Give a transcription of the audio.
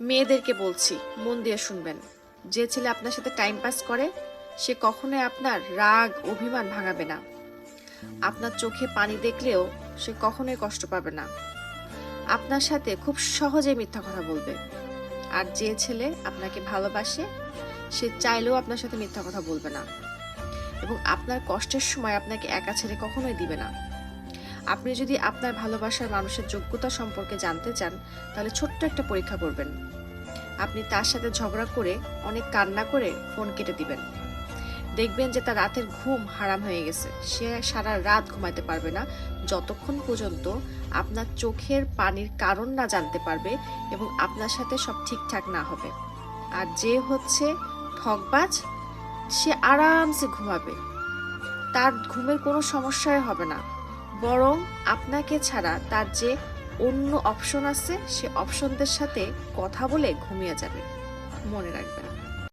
মেয়েদেরকে বলছি, মন দিয়ে শুনবেন। যে ছেলে আপনার সাথে টাইম পাস করে, সে কখনোই আপনার রাগ, অভিমান ভাঙাবে না। আপনার চোখে পানি দেখলেও সে কখনোই কষ্ট পাবে না। আপনার সাথে খুব সহজে মিথ্যা কথা বলবে। আর যে ছেলে আপনাকে ভালোবাসে, সে চাইলেও আপনার সাথে মিথ্যা কথা বলবে না। এবং আপনার কষ্টের সময় আপনাকে একা ছেড়ে কখনোই দিবে না। আপনি যদি আপনার ভালোবাসার মানুষের যোগ্যতা সম্পর্কে জানতে চান, তাহলে ছোট্ট একটা পরীক্ষা করবেন। আপনি তার সাথে ঝগড়া করে, অনেক কান্না করে ফোন কেটে দিবেন। দেখবেন যে তার রাতের ঘুম হারাম হয়ে গেছে। সে সারা রাত ঘুমাইতে পারবে না। যতক্ষণ পর্যন্ত আপনার চোখের পানির কারণ না জানতে পারবে এবং আপনার সাথে সব ঠিকঠাক না হবে। আর যে হচ্ছে ঠকবাজ, সে আরামসে ঘুমাবে। তার ঘুমের কোনো সমস্যাই হবে না। বরং আপনাকে ছাড়া তার যে অন্য অপশন আছে সে অপশনদের সাথে কথা বলে ঘুমিয়ে যাবে। মনে রাখবেন।